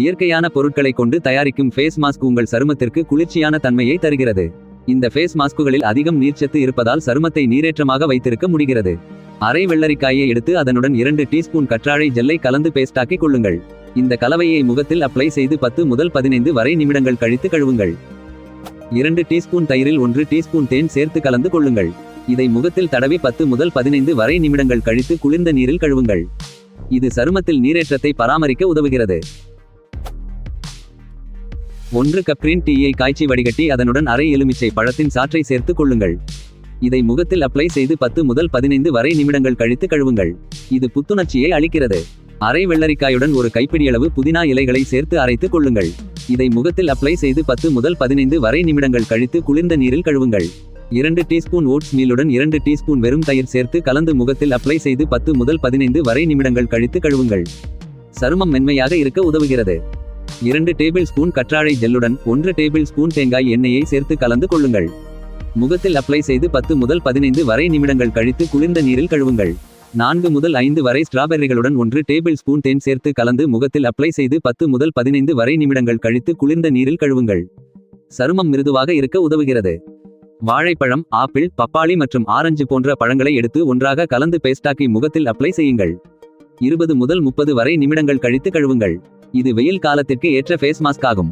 இயற்கையான பொருட்களை கொண்டு தயாரிக்கும் ஃபேஸ் மாஸ்க் உங்கள் சருமத்திற்கு குளிர்ச்சியான தன்மையை தருகிறது. இந்த ஃபேஸ் மாஸ்குகளில் அதிகம் நீர்ச்சத்து இருப்பதால் சருமத்தை நீரேற்றமாக வைத்திருக்க முடிகிறது. அரை வெள்ளரிக்காயை எடுத்து அதனுடன் இரண்டு டீஸ்பூன் கற்றாழை ஜெல்லை கலந்து பேஸ்டாக்கிக் கொள்ளுங்கள். இந்த கலவையை முகத்தில் அப்ளை செய்து பத்து முதல் பதினைந்து வரை நிமிடங்கள் கழித்து கழுவுங்கள். இரண்டு டீஸ்பூன் தயிரில் ஒன்று டீஸ்பூன் தேன் சேர்த்து கலந்து கொள்ளுங்கள். இதை முகத்தில் தடவி பத்து முதல் பதினைந்து வரை நிமிடங்கள் கழித்து குளிர்ந்த நீரில் கழுவுங்கள். இது சருமத்தில் நீரேற்றத்தை பராமரிக்க உதவுகிறது. ஒன்று கப்ரின் டீயை காய்ச்சி வடிகட்டி அதனுடன் அரை எலுமிச்சை பழத்தின் சாற்றை சேர்த்து கொள்ளுங்கள். இதை முகத்தில் அப்ளை செய்து பத்து முதல் பதினைந்து வரை நிமிடங்கள் கழித்து கழுவுங்கள். இது புத்துணர்ச்சியை அளிக்கிறது. அரை வெள்ளரிக்காயுடன் ஒரு கைப்பிடியளவு புதினா இலைகளை சேர்த்து அரைத்து கொள்ளுங்கள். இதை முகத்தில் அப்ளை செய்து பத்து முதல் பதினைந்து வரை நிமிடங்கள் கழித்து குளிர்ந்த நீரில் கழுவுங்கள். இரண்டு டீஸ்பூன் ஓட்ஸ் மீலுடன் இரண்டு டீஸ்பூன் வெறும் தயிர் சேர்த்து கலந்து முகத்தில் அப்ளை செய்து பத்து முதல் பதினைந்து வரை நிமிடங்கள் கழித்து கழுவுங்கள். சருமம் மென்மையாக இருக்க உதவுகிறது. இரண்டு டேபிள் ஸ்பூன் கற்றாழை ஜெல்லுடன் ஒன்று டேபிள் ஸ்பூன் தேங்காய் எண்ணெயை சேர்த்து கலந்து கொள்ளுங்கள். முகத்தில் அப்ளை செய்து பத்து முதல் பதினைந்து வரை நிமிடங்கள் கழித்து குளிர்ந்த நீரில் கழுவுங்கள். நான்கு முதல் ஐந்து வரை ஸ்ட்ராபெர்ரிகளுடன் ஒன்று டேபிள் ஸ்பூன் தேன் சேர்த்து கலந்து முகத்தில் அப்ளை செய்து பத்து முதல் பதினைந்து வரை நிமிடங்கள் கழித்து குளிர்ந்த நீரில் கழுவுங்கள். சருமம் மிருதுவாக இருக்க உதவுகிறது. வாழைப்பழம் ஆப்பிள் பப்பாளி மற்றும் ஆரஞ்சு போன்ற பழங்களை எடுத்து ஒன்றாக கலந்து பேஸ்டாக்கி முகத்தில் அப்ளை செய்யுங்கள். இருபது முதல் முப்பது வரை நிமிடங்கள் கழித்து கழுவுங்கள். இது வெயில் காலத்திற்கு ஏற்ற ஃபேஸ் மாஸ்க் ஆகும்.